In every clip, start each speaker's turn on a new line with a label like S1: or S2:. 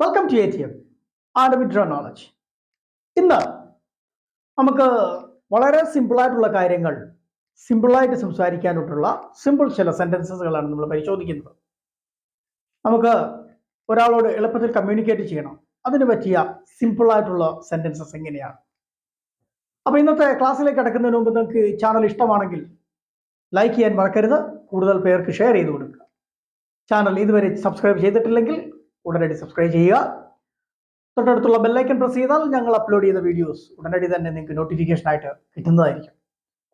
S1: Welcome to A T M and withdraw knowledge ഇന്ന് നമുക്ക് വളരെ സിമ്പിളായിട്ടുള്ള കാര്യങ്ങൾ സിമ്പിളായിട്ട് സംസാരിക്കാനായിട്ടുള്ള സിമ്പിൾ ചില സെന്റൻസസുകളാണ് നമ്മൾ പരിശോധിക്കുന്നത്. നമുക്ക് ഒരാളോട് എളുപ്പത്തിൽ കമ്മ്യൂണിക്കേറ്റ് ചെയ്യണം. അതിന് പറ്റിയ സിമ്പിളായിട്ടുള്ള സെന്റൻസസ് എങ്ങനെയാണ്? അപ്പോൾ ഇന്നത്തെ ക്ലാസ്സിലേക്ക് കിടക്കുന്നതിന് മുമ്പ് നിങ്ങൾക്ക് ചാനൽ ഇഷ്ടമാണെങ്കിൽ ലൈക്ക് ചെയ്യാൻ മറക്കരുത്. കൂടുതൽ പേർക്ക് ഷെയർ ചെയ്ത് കൊടുക്കുക. ചാനൽ ഇതുവരെ സബ്സ്ക്രൈബ് ചെയ്തിട്ടില്ലെങ്കിൽ ഉടനടി സബ്സ്ക്രൈബ് ചെയ്യുക. തൊട്ടടുത്തുള്ള ബെല്ലൈക്കൻ പ്രസ് ചെയ്താൽ ഞങ്ങൾ അപ്ലോഡ് ചെയ്ത വീഡിയോസ് ഉടനടി തന്നെ നിങ്ങൾക്ക് നോട്ടിഫിക്കേഷൻ ആയിട്ട് കിട്ടുന്നതായിരിക്കും.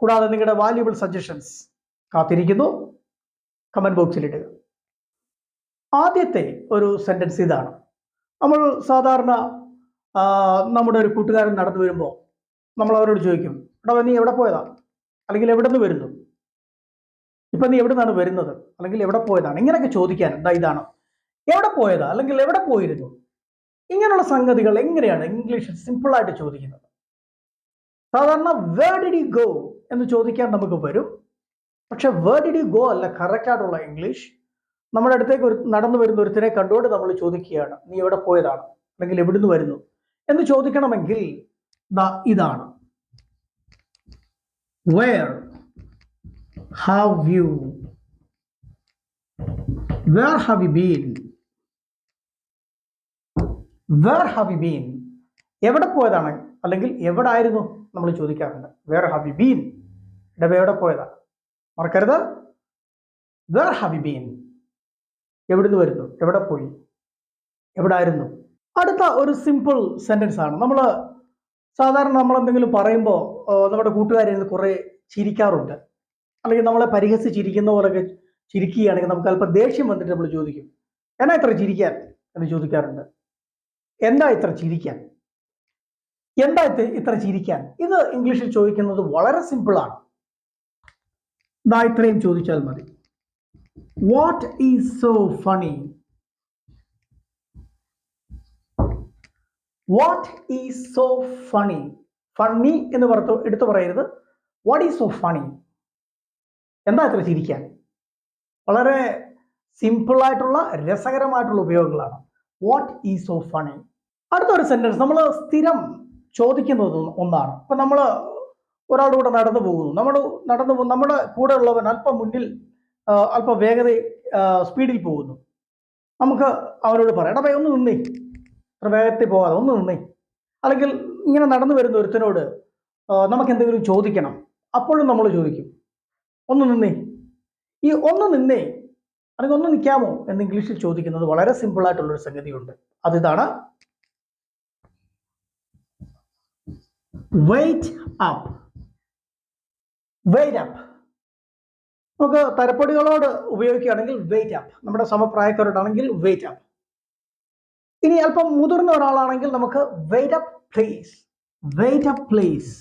S1: കൂടാതെ നിങ്ങളുടെ വാല്യുബിൾ സജഷൻസ് കാത്തിരിക്കുന്നു. കമന്റ് ബോക്സിൽ ഇടുക. ആദ്യത്തെ ഒരു സെന്റൻസ് ഇതാണ്. നമ്മൾ സാധാരണ നമ്മുടെ ഒരു കൂട്ടുകാരൻ നടന്നു വരുമ്പോൾ നമ്മൾ അവരോട് ചോദിക്കും എടാ നീ എവിടെ പോയതാ? അല്ലെങ്കിൽ എവിടെ നിന്ന് വരുന്നു? ഇപ്പം നീ എവിടെ നിന്നാണ് വരുന്നത്? അല്ലെങ്കിൽ എവിടെ പോയതാണ്? ഇങ്ങനെയൊക്കെ ചോദിക്കാൻ എന്താ ഇതാണ്? എവിടെ പോയതാ? അല്ലെങ്കിൽ എവിടെ പോയിരുന്നു? ഇങ്ങനെയുള്ള സംഗതികൾ എങ്ങനെയാണ് ഇംഗ്ലീഷിൽ സിമ്പിളായിട്ട് ചോദിക്കുന്നത്? സാധാരണ വേർ ഡിഡ് യു ഗോ എന്ന് ചോദിക്കാൻ നമുക്ക് വരും. പക്ഷെ വേർ ഡിഡ് യു ഗോ അല്ല കറക്റ്റ് ആയിട്ടുള്ള ഇംഗ്ലീഷ്. നമ്മുടെ അടുത്തേക്ക് ഒരു നടന്നു വരുന്ന ഒരുത്തിനെ കണ്ടുകൊണ്ട് നമ്മൾ ചോദിക്കുകയാണ് നീ എവിടെ പോയതാണ്? അല്ലെങ്കിൽ എവിടുന്ന് വരുന്നു? എന്ന് ചോദിക്കണമെങ്കിൽ ഇതാണ്. Where have you where have you been where have been എവിടെ പോയതാണ്? അല്ലെങ്കിൽ എവിടെ ആയിരുന്നു നമ്മൾ ചോദിക്കാറുണ്ട്. വേർ ഹാവ് ബീൻ ഇടവ എവിടെ പോയതാ മറക്കരുത്. വേർ ഹാവ് ബീൻ എവിടുന്ന് വരുന്നു? എവിടെ പോയി? എവിടെ ആയിരുന്നു അടുത്ത ഒരു സിമ്പിൾ സെന്റൻസ് ആണ്. നമ്മൾ സാധാരണ നമ്മൾ എന്തെങ്കിലും പറയുമ്പോൾ നമ്മുടെ കൂട്ടുകാരിൽ കുറേ ചിരിക്കാറുണ്ട്. അല്ലെങ്കിൽ നമ്മളെ പരിഹസിച്ചിരിക്കുന്ന പോലെയൊക്കെ ചിരിക്കുകയാണെങ്കിൽ നമുക്ക് അല്പം ദേഷ്യം വന്നിട്ട് നമ്മൾ ചോദിക്കും. എന്നാ ഇത്ര ചിരിക്കാൻ? എന്ന് ചോദിക്കാറുണ്ട്. എന്താ ഇത്ര ചിരിക്കാൻ? എന്താ ഇത് ഇത്ര ചിരിക്കാൻ? ഇത് ഇംഗ്ലീഷിൽ ചോദിക്കുന്നത് വളരെ സിമ്പിളാണ് ഇതാ ഇത്രയും ചോദിച്ചാൽ മതി. What is so funny what is so funny funny എന്ന് പറത്ത് എടുത്തു പറയരുത്. വാട്ട് ഈസ് സോ ഫണി എന്താ ഇത്ര ചിരിക്കാൻ? വളരെ സിമ്പിളായിട്ടുള്ള രസകരമായിട്ടുള്ള ഉപയോഗങ്ങളാണ്. വാട്ട് ഈസ് സോ ഫണി അടുത്തൊരു സെന്റൻസ് നമ്മൾ സ്ഥിരം ചോദിക്കുന്നത് ഒന്നാണ്. ഇപ്പൊ നമ്മൾ ഒരാളുടെ കൂടെ നടന്നു പോകുന്നു. നമ്മൾ നടന്നു പോകും നമ്മുടെ കൂടെ ഉള്ളവൻ അല്പം മുന്നിൽ അല്പം വേഗത സ്പീഡിൽ പോകുന്നു. നമുക്ക് അവനോട് പറയാം എടാ ഒന്ന് നിന്നേ. അത്ര വേഗത്തിൽ പോകാതെ ഒന്ന് നിന്നേ. അല്ലെങ്കിൽ ഇങ്ങനെ നടന്നു വരുന്ന ഒരുത്തനോട് നമുക്ക് എന്തെങ്കിലും ചോദിക്കണം. അപ്പോഴും നമ്മൾ ചോദിക്കും ഒന്ന് നിന്നേ. ഈ ഒന്ന് നിന്നേ അല്ലെങ്കിൽ ഒന്ന് നിൽക്കാമോ എന്ന് ഇംഗ്ലീഷിൽ ചോദിക്കുന്നത് വളരെ സിമ്പിൾ ആയിട്ടുള്ളൊരു സംഗതിയുണ്ട്. അതിതാണ് വെയിറ്റ് അപ്പ് വെയിറ്റ് അപ്പ് നമുക്ക് തരപ്പടികളോട് ഉപയോഗിക്കുകയാണെങ്കിൽ വെയിറ്റ് അപ്പ് നമ്മുടെ സമപ്രായക്കാരോടാണെങ്കിൽ വെയിറ്റ് അപ്പ് ഇനി അല്പം മുതിർന്ന ഒരാളാണെങ്കിൽ നമുക്ക് wait up please wait up please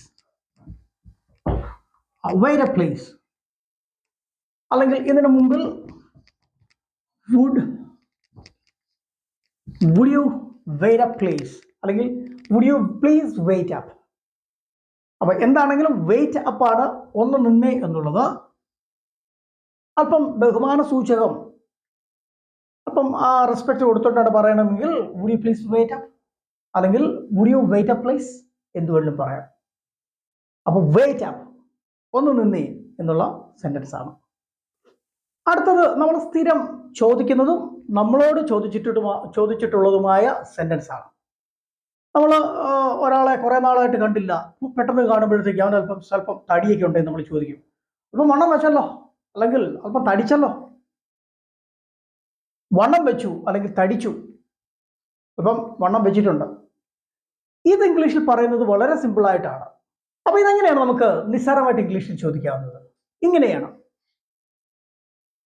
S1: wait up please അല്ലെങ്കിൽ ഇതിനു മുമ്പിൽ would would you wait up please അല്ലെങ്കിൽ would you please wait up അപ്പൊ എന്താണെങ്കിലും വെയിറ്റ് അപ്പാണ് ഒന്ന് നിന്നേ എന്നുള്ളത്. അല്പം ബഹുമാന സൂചകം. അപ്പം ആ റെസ്പെക്ട് കൊടുത്തോണ്ടാണ് പറയണമെങ്കിൽ would you please wait up അല്ലെങ്കിൽ would you wait up please എന്ത് വേണമെങ്കിലും പറയാം. അപ്പൊ വെയിറ്റ് അപ്പ് ഒന്ന് നിന്നേ എന്നുള്ള സെന്റൻസ് ആണ്. അടുത്തത് നമ്മൾ സ്ഥിരം ചോദിക്കുന്നതും നമ്മളോട് ചോദിച്ചിട്ട് ചോദിച്ചിട്ടുള്ളതുമായ സെന്റൻസ് ആണ്. നമ്മൾ ഒരാളെ കുറേ നാളായിട്ട് കണ്ടില്ല. പെട്ടെന്ന് കാണുമ്പോഴത്തേക്ക് അവൻ അല്പം സ്വല്പം തടിയൊക്കെ ഉണ്ടെന്ന് നമ്മൾ ചോദിക്കും. അല്പം വണ്ണം വെച്ചല്ലോ. അല്ലെങ്കിൽ അല്പം തടിച്ചല്ലോ. വണ്ണം വെച്ചു അല്ലെങ്കിൽ തടിച്ചു. ഇപ്പം വണ്ണം വെച്ചിട്ടുണ്ട്. ഇത് ഇംഗ്ലീഷിൽ പറയുന്നത് വളരെ സിമ്പിളായിട്ടാണ് ആയിട്ടാണ്. അപ്പൊ ഇതെങ്ങനെയാണ് നമുക്ക് നിസ്സാരമായിട്ട് ഇംഗ്ലീഷിൽ ചോദിക്കാവുന്നത്? ഇങ്ങനെയാണ്.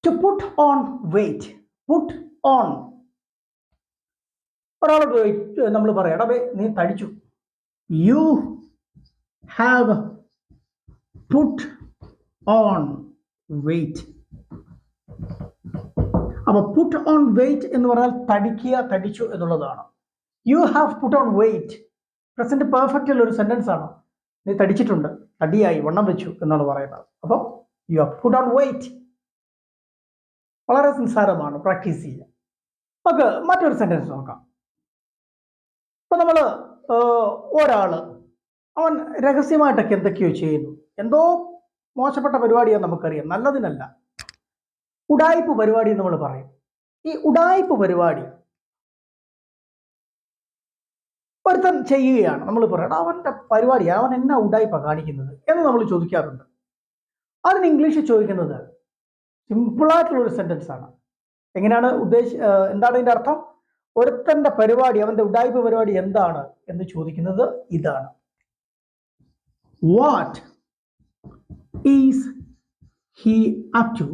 S1: To put on weight put on ഒരാളോട് നമ്മൾ പറയാം എടാ ബേ നീ തടിച്ചു you have put on weight അപ്പൊ പുട്ട് ഓൺ വെയിറ്റ് എന്ന് പറഞ്ഞാൽ തടിക്കുക തടിച്ചു എന്നുള്ളതാണ്. You have put on weight present perfect ഉള്ള ഒരു സെന്റൻസ് ആണ്. നീ തടിച്ചിട്ടുണ്ട് തടിയായി വണ്ണം വെച്ചു എന്നാണ് പറയുന്നത്. അപ്പോൾ you have put on weight വളരെ നിസ്സാരമാണ് പ്രാക്ടീസ് ചെയ്യുക നമുക്ക് മറ്റൊരു സെന്റൻസ് നോക്കാം. ഇപ്പം നമ്മൾ ഒരാൾ അവൻ രഹസ്യമായിട്ടൊക്കെ എന്തൊക്കെയോ ചെയ്യുന്നു. എന്തോ മോശപ്പെട്ട പരിപാടിയാണ് നമുക്കറിയാം. നല്ലതിനല്ല. ഉടായ്പ് പരിപാടി നമ്മൾ പറയും. ഈ ഉടായ്പ് പരിപാടി ഒരുത്തൻ ചെയ്യുകയാണ്. നമ്മൾ പറയണം അവന്റെ പരിപാടി അവൻ എന്നാ ഉടായ്പ കാണിക്കുന്നത്? എന്ന് നമ്മൾ ചോദിക്കാറുണ്ട്. അതിന് ഇംഗ്ലീഷിൽ ചോദിക്കുന്നത് സിമ്പിളായിട്ടുള്ള ഒരു സെന്റൻസ് ആണ്. എങ്ങനെയാണ് ഉദ്ദേശ എന്താണ് ഇതിന്റെ അർത്ഥം? ഒരുത്തന്റെ പരിപാടി അവന്റെ ഉടായ്പ പരിപാടി എന്താണ് എന്ന് ചോദിക്കുന്നത് ഇതാണ്. What is he up to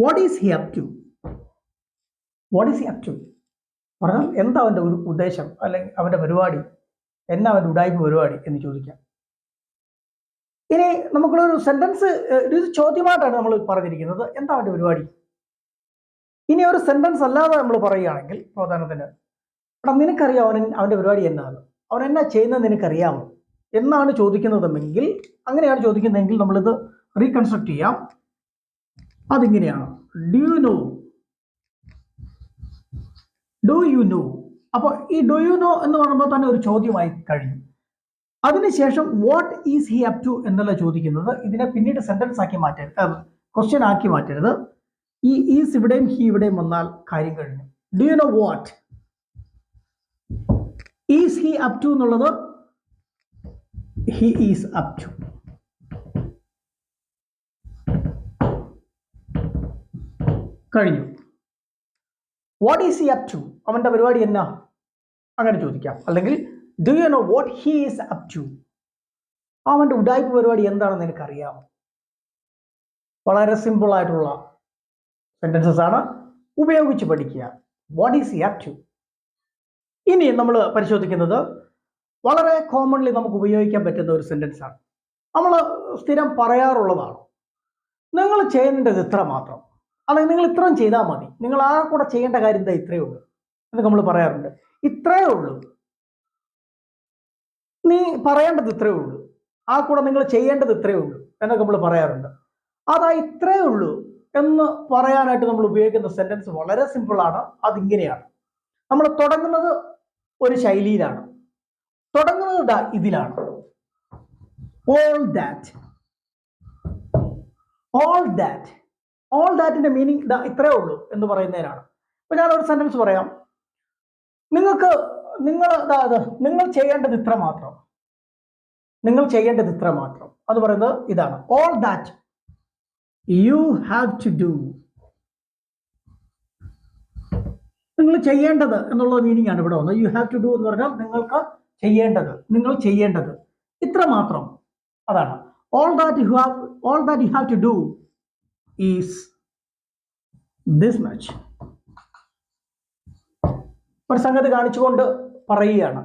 S1: what is he up to what is he up to പറഞ്ഞാൽ എന്താ അവന്റെ ഒരു ഉദ്ദേശം? അല്ലെങ്കിൽ അവന്റെ പരിപാടി? എന്നാ അവന്റെ ഉടായ്പ പരിപാടി എന്ന് ചോദിക്കാം. ഇനി നമുക്കുള്ളൊരു സെന്റൻസ് ഇത് ചോദ്യമായിട്ടാണ് നമ്മൾ പറഞ്ഞിരിക്കുന്നത്. എന്താ അവന്റെ പരിപാടി? ഇനി ഒരു സെന്റൻസ് അല്ലാതെ നമ്മൾ പറയുകയാണെങ്കിൽ പ്രധാനത്തിന് എടാ നിനക്കറിയാം അവൻ അവന്റെ പരിപാടി എന്നാണ്? അവൻ എന്നാ ചെയ്യുന്നത് നിനക്കറിയാമോ? എന്നാണ് ചോദിക്കുന്നതെങ്കിൽ അങ്ങനെയാണ് ചോദിക്കുന്നതെങ്കിൽ നമ്മളിത് റീകൺസ്ട്രക്ട് ചെയ്യാം. അതിങ്ങനെയാണ്. Do you know do you know അപ്പോൾ ഈ ഡു യു നോ എന്ന് പറയുമ്പോൾ തന്നെ ഒരു ചോദ്യമായി കഴിഞ്ഞു. അതിനുശേഷം what is he up to എന്നല്ല ചോദിക്കുന്നത്. ഇതിനെ പിന്നീട് സെന്റൻസ് ആക്കി മാറ്റരുത്. ക്വസ്റ്റ്യൻ ആക്കി മാറ്റരുത്. ഈ ഈസ് ഇവിടെയും ഹി ഇവിടെയും വന്നാൽ കാര്യം കഴിഞ്ഞു. Do you know what is he up to എന്നുള്ളത്? ഹി ഈസ് അപ് ടു കഴിഞ്ഞു. What is he up to അവന്റെ പരിപാടി എന്നാ? അങ്ങനെ ചോദിക്കാം. അല്ലെങ്കിൽ do you know what he is up to അവന്റെ ഉടായ്പ പരിപാടി എന്താണെന്ന് എനിക്കറിയാമോ? വളരെ സിമ്പിൾ ആയിട്ടുള്ള സെന്റൻസസ് ആണ് ഉപയോഗിച്ച് പഠിക്കുക. വാട്ട് ഈസ് അപ് ടു ഇനി നമ്മൾ പരിശോധിക്കുന്നത് വളരെ കോമൺലി നമുക്ക് ഉപയോഗിക്കാൻ പറ്റുന്ന ഒരു സെന്റൻസ് ആണ്. നമ്മൾ സ്ഥിരം പറയാറുള്ളതാണ്. നിങ്ങൾ ചെയ്യേണ്ടത് ഇത്ര മാത്രം. അല്ലെങ്കിൽ നിങ്ങൾ ഇത്രയും ചെയ്താൽ മതി. നിങ്ങൾ ആ കൂടെ ചെയ്യേണ്ട കാര്യം എന്താ ഇത്രയേ ഉള്ളൂ. എന്നൊക്കെ നമ്മൾ പറയാറുണ്ട്. ഇത്രയേ ഉള്ളൂ. നീ പറയേണ്ടത് ഇത്രയേ ഉള്ളൂ. ആ കൂടെ നിങ്ങൾ ചെയ്യേണ്ടത് ഇത്രയേ ഉള്ളൂ എന്നൊക്കെ നമ്മൾ പറയാറുണ്ട്. അതാ ഇത്രയേ ഉള്ളൂ എന്ന് പറയാനായിട്ട് നമ്മൾ ഉപയോഗിക്കുന്ന സെന്റൻസ് വളരെ സിമ്പിളാണ് അതിങ്ങനെയാണ്. നമ്മൾ തുടങ്ങുന്നത് ഒരു ശൈലിയിലാണ്. തുടങ്ങുന്നത് ദാ ഇതിലാണ്. All that all that all ദാറ്റിന്റെ meaning ഇതാ ഇത്രയേ ഉള്ളൂ എന്ന് പറയുന്നതിനാണ്. ഇപ്പൊ ഞാൻ ഒരു സെന്റൻസ് പറയാം. നിങ്ങൾക്ക് നിങ്ങൾ നിങ്ങൾ ചെയ്യേണ്ടത് ഇത്ര മാത്രം. നിങ്ങൾ ചെയ്യേണ്ടത് ഇത്ര മാത്രം. അത് പറയുന്നത് ഇതാണ്. All that you have to do നിങ്ങൾ ചെയ്യേണ്ടത് എന്നുള്ള മീനിങ് ആണ് ഇവിടെ വന്നത്. യു ഹാവ് ടു ഡു എന്ന് പറഞ്ഞാൽ നിങ്ങൾക്ക് ചെയ്യേണ്ടത്. നിങ്ങൾ ചെയ്യേണ്ടത് ഇത്ര മാത്രം. അതാണ്. All that you have all that you have to do is this much ഒരു സംഗതി കാണിച്ചുകൊണ്ട് പറയുകയാണ്.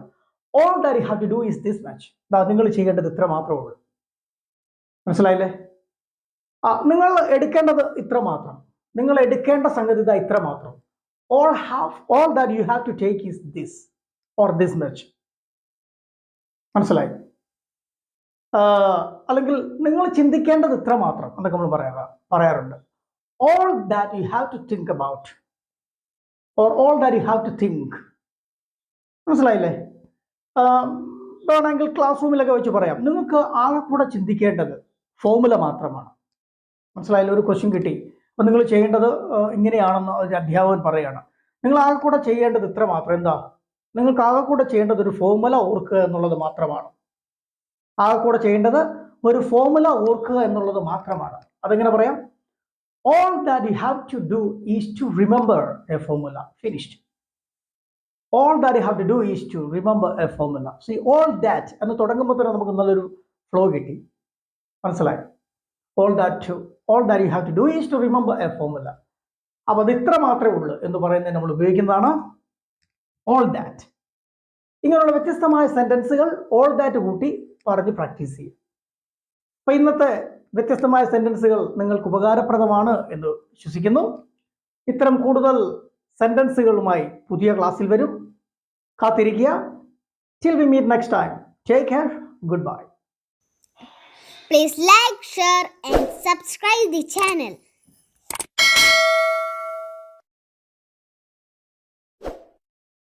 S1: All that you have to do is this match much നിങ്ങൾ ചെയ്യേണ്ടത് ഇത്ര മാത്രമേ ഉള്ളൂ. മനസ്സിലായില്ലേ? ആ നിങ്ങൾ എടുക്കേണ്ടത് ഇത്ര മാത്രം. നിങ്ങൾ എടുക്കേണ്ട സംഗതി ഇതാ ഇത്ര മാത്രം. All have all that you have to take is this or this match മനസ്സിലായി? അല്ലെങ്കിൽ നിങ്ങൾ ചിന്തിക്കേണ്ടത് ഇത്ര മാത്രം എന്നൊക്കെ നമ്മൾ പറയാ പറയാറുണ്ട്. All that you have to think about or all that you have to think മനസ്സിലായില്ലേ? വേണമെങ്കിൽ ക്ലാസ് റൂമിലൊക്കെ വെച്ച് പറയാം. നിങ്ങൾക്ക് ആകെക്കൂടെ കൂടെ ചിന്തിക്കേണ്ടത് ഫോമുല മാത്രമാണ്. മനസ്സിലായില്ല? ഒരു ക്വസ്റ്റ്യൻ കിട്ടി. അപ്പം നിങ്ങൾ ചെയ്യേണ്ടത് ഇങ്ങനെയാണെന്ന് ഒരു അധ്യാപകൻ പറയുകയാണ് നിങ്ങൾ ആകെക്കൂടെ കൂടെ ചെയ്യേണ്ടത് ഇത്ര മാത്രം. എന്താ? നിങ്ങൾക്ക് ആകെക്കൂടെ കൂടെ ചെയ്യേണ്ടത് ഒരു ഫോമുല ഓർക്കുക എന്നുള്ളത് മാത്രമാണ്. ആകെക്കൂടെ കൂടെ ചെയ്യേണ്ടത് ഒരു ഫോമുല ഓർക്കുക എന്നുള്ളത് മാത്രമാണ്. അതെങ്ങനെ പറയാം? All that you have to do is to remember a formula finished all that you have to do is to remember a formula see all that എന്ന് തുടങ്ങുമ്പോൾ തന്നെ നമുക്ക് നല്ലൊരു ഫ്ലോ കിട്ടി. മനസ്സിലായി? All that to all that you have to do is to remember a formula അപ്പോൾ അത് ഇത്ര മാത്രമേ ഉള്ളൂ എന്ന് പറയുന്നത് നമ്മൾ ഉപയോഗിക്കുന്നതാണ് ഓൾ ദാറ്റ് ഇങ്ങനെയുള്ള വ്യത്യസ്തമായ സെന്റൻസുകൾ ഓൾ ദാറ്റ് കൂട്ടി പറഞ്ഞ് പ്രാക്ടീസ് ചെയ്യും അപ്പം ഇന്നത്തെ വ്യത്യസ്തമായ സെന്റൻസുകൾ നിങ്ങൾക്ക് ഉപകാരപ്രദമാണ് എന്ന് വിശ്വസിക്കുന്നു. ഇത്തരം കൂടുതൽ സെന്റൻസുകളുമായി പുതിയ ക്ലാസ്സിൽ വരും. കാത്തിരിക്കുക. Till we meet next time take care good bye
S2: Please like, share and subscribe the channel.